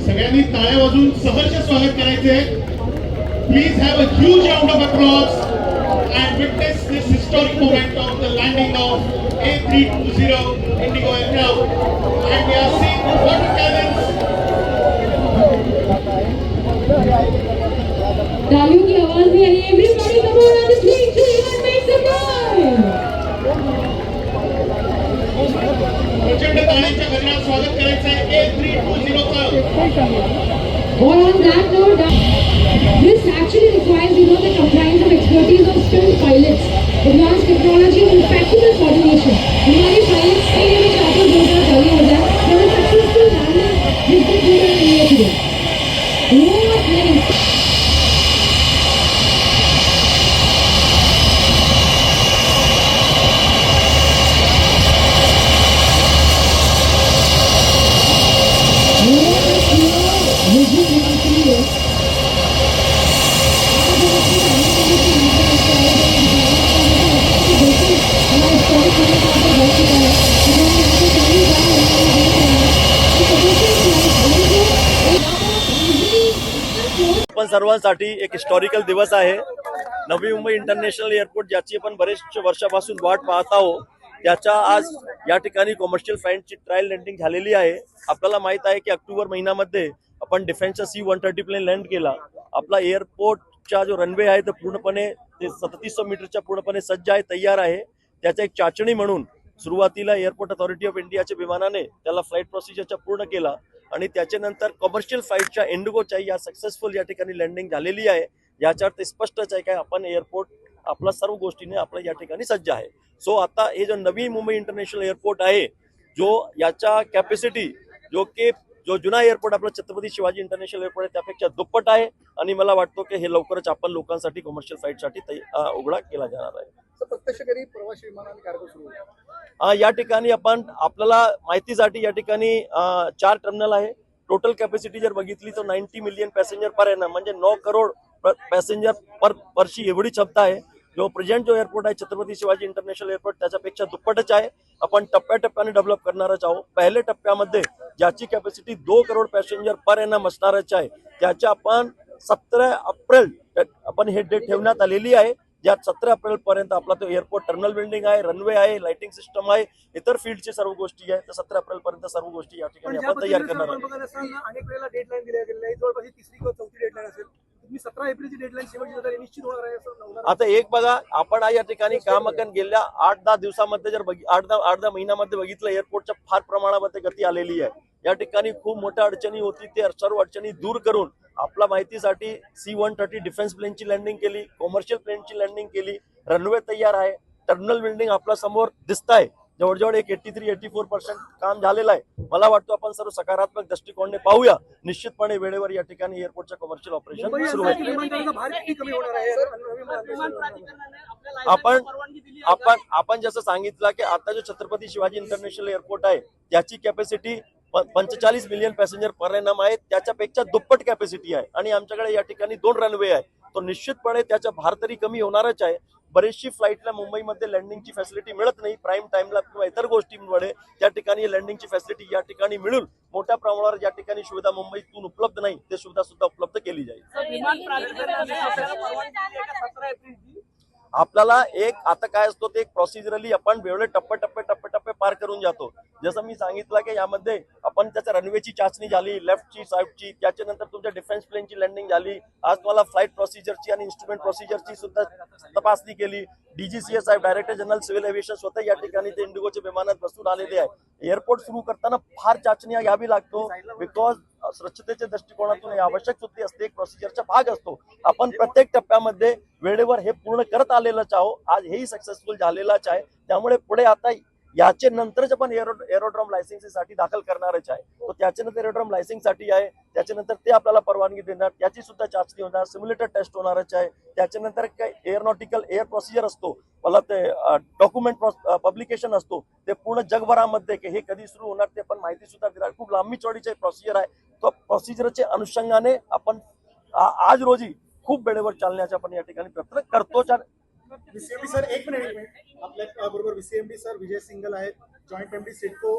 सगळ्यांनी ताळ्या वाजून सहर्ष स्वागत करायचे please have a huge round of applause and witness this historic moment of the landing of A three two zero IndiGo aircraft Or on that note, uh, this actually requires, you know, the compliance of expertise of skilled pilots, advanced technology and impeccable coordination. हमारे pilots के लिए भी चाहते हैं जोरदार ताली हो जाए for a successful landing which they did on आपण सर्वांसाठी एक हिस्टॉरिकल दिवस आहे. नवी मुंबई इंटरनॅशनल एअरपोर्ट ज्याची आपण बरेच वर्षापासून वाट पाहत आहोत. त्याच्या आज या ठिकाणी कमर्शियल फ्लाईटची ट्रायल लँडिंग झालेली आहे. आपल्याला माहीत आहे की ऑक्टोबर महिन्यामध्ये आपण डिफेन्सचा C one thirty plane land केला. आपला एअरपोर्टचा जो रनवे आहे तो पूर्णपणे ते सदतीसशे मीटरच्या पूर्णपणे सज्ज आहे तयार आहे. त्याचा एक चाचणी म्हणून सुरुवातीला एअरपोर्ट अथॉरिटी ऑफ इंडियाच्या विमानाने त्याला फ्लाईट प्रोसिजरच्या पूर्ण केला आणि त्याच्यानंतर कमर्शियल फ्लाईटच्या इंडिगोच्या या सक्सेसफुल या ठिकाणी लँडिंग झालेली आहे. याच्यावर ते स्पष्टच आहे काय आपण एअरपोर्ट आपला सर्व गोष्टीने आपल्या या ठिकाणी सज्ज आहे. सो आता हे जो नवी मुंबई इंटरनॅशनल एअरपोर्ट आहे जो याच्या कॅपॅसिटी जो की जो जुना एअरपोर्ट आपला छत्रपती शिवाजी इंटरनॅशनल एअरपोर्ट आहे त्यापेक्षा दुप्पट आहे आणि मला वाटतो की हे लवकरच आपण लोकांसाठी कमर्शियल फ्लाईटसाठी उघडा केला जाणार आहे. प्रत्यक्ष प्रवासी विमानाने सुरू या ठिकाणी आपण आपल्याला माहितीसाठी या ठिकाणी चार टर्मिनल आहे. टोटल कॅपॅसिटी जर बघितली तर नाईन्टी मिलियन पॅसेंजर पर आहे ना म्हणजे नऊ करोड पॅसेंजर पर वर्षी एवढी क्षमता आहे. जो प्रेझेंट जो एअरपोर्ट आहे छत्रपती शिवाजी इंटरनॅशनल एअरपोर्ट त्याच्यापेक्षा दुप्पटच आहे. आपण टप्प्याटप्प्याने डेव्हलप करणारच आहोत. पहिल्या टप्प्यामध्ये ज्याची कॅपॅसिटी दो करोड पॅसेंजर पर एनम असणारच आहे त्याच्या आपण सतरा एप्रिल आपण हे डेट ठेवण्यात आलेली आहे. ज्यात सतरा एप्रिल पर्यंत आपला तो एअरपोर्ट टर्मिनल बिल्डिंग आहे रनवे आहे लाइटिंग सिस्टम आहे इतर फील्डची सर्व गोष्टी आहे तर सतरा एप्रिल पर्यंत सर्व गोष्टी या ठिकाणी आपण तयार करणार आहोत. आता एक बघा आपण या ठिकाणी कामाकन गेल्या आठ दहा दिवसामध्ये जर आठ दहा आठ दहा महिन्यामध्ये बघितलं एअरपोर्टच्या फार प्रमाणामध्ये गती आलेली आहे. या ठिकाणी खूप मोठ्या अडचणी होती. ते सर्व अडचणी दूर करून आपल्या माहितीसाठी सी वन थर्टी डिफेन्स प्लेनची लँडिंग केली कॉमर्शियल प्लेनची लँडिंग केली. रनवे तयार आहे. टर्मिनल बिल्डिंग आपल्यासमोर दिसत आहे जवळजवळ एक eighty three eighty four percent काम झालेलं आहे. मला वाटतं आपण सर्व सकारात्मक दृष्टिकोनाने पाहूया. निश्चितपणे वेळेवर या ठिकाणी एअरपोर्टचं कमर्शियल ऑपरेशन सुरू होईल आपण आपण आपण जसं सांगितलं की आता जो छत्रपती शिवाजी इंटरनॅशनल एअरपोर्ट आहे त्याची कॅपॅसिटी पंचेचाळीस मिलियन पॅसेंजर पर एनम आहे त्याच्यापेक्षा दुप्पट कॅपॅसिटी आहे. आणि आमच्याकडे या ठिकाणी दोन रनवे आहे. तो निश्चितपणे त्याचा भार तरी कमी होणारच आहे. बरेचशी फ्लाईटला मुंबईमध्ये लँडिंगची फॅसिलिटी मिळत नाही. प्राईम टाइमला किंवा इतर गोष्टींमुळे त्या ठिकाणी लँडिंगची फॅसिलिटी या ठिकाणी मिळून मोठ्या प्रमाणावर या ठिकाणी सुविधा मुंबईतून उपलब्ध नाही. ते सुविधा सुद्धा उपलब्ध केली जाईल. आपल्याला एक आता काय असतो ते एक प्रोसिजरली आपण वेगळे टप्पे टप्पे टप्पे टप्पे पार करून जातो. जसं मी सांगितलं की यामध्ये आपण त्याच्या रनवेची चाचणी झाली लेफ्टची साईडची त्याच्यानंतर तुमच्या डिफेन्स प्लेनची लँडिंग झाली. आज तुम्हाला फ्लाईट प्रोसिजरची आणि इन्स्ट्रुमेंट प्रोसिजरची सुद्धा तपासणी केली. डीजीसीएस साहेब डायरेक्टर जनरल सिव्हिल एव्हिएशन स्वतः या ठिकाणी ते इंडिगोच्या विमानात बसून आलेले आहे. एअरपोर्ट सुरू करताना फार चाचण्या घ्यावी लागतो बिकॉज स्वच्छतेच्या दृष्टिकोनातून हे आवश्यक सुद्धा असते एक प्रोसिजरचा भाग असतो. आपण प्रत्येक टप्प्यामध्ये वेळेवर हे पूर्ण करत आलेलंच आहो आज हेही सक्सेसफुल झालेलंच आहे. त्यामुळे पुढे आता याचे नंतरच आपण एरो एरोड्रॉम लायसन्ससाठी दाखल करणारच आहे. तो त्याच्यानंतर एरोड्रॉम लायसन्ससाठी आहे. त्याच्यानंतर ते आपल्याला परवानगी देणार. त्याची सुद्धा चाचणी होणार. सिम्युलेटर टेस्ट होणारच आहे. त्याच्यानंतर काही एअरनॉटिकल एअर प्रोसिजर असतो. मला ते डॉक्युमेंट पब्लिकेशन असतो. ते पूर्ण जगभरामध्ये की हे कधी सुरू होणार ते पण माहिती सुद्धा देणार. खूप लांबी चौडीचे प्रोसिजर आहे. तो प्रोसिजरच्या अनुषंगाने आपण आज रोजी खूप वेळेवर चालण्याचा आपण या ठिकाणी प्रयत्न करतोच विसीएमडी सर एक मिनिट एक मिनिट आपल्या बरोबर विसीएमडी सर विजय सिंगल आहेत. Joint MD CIDCO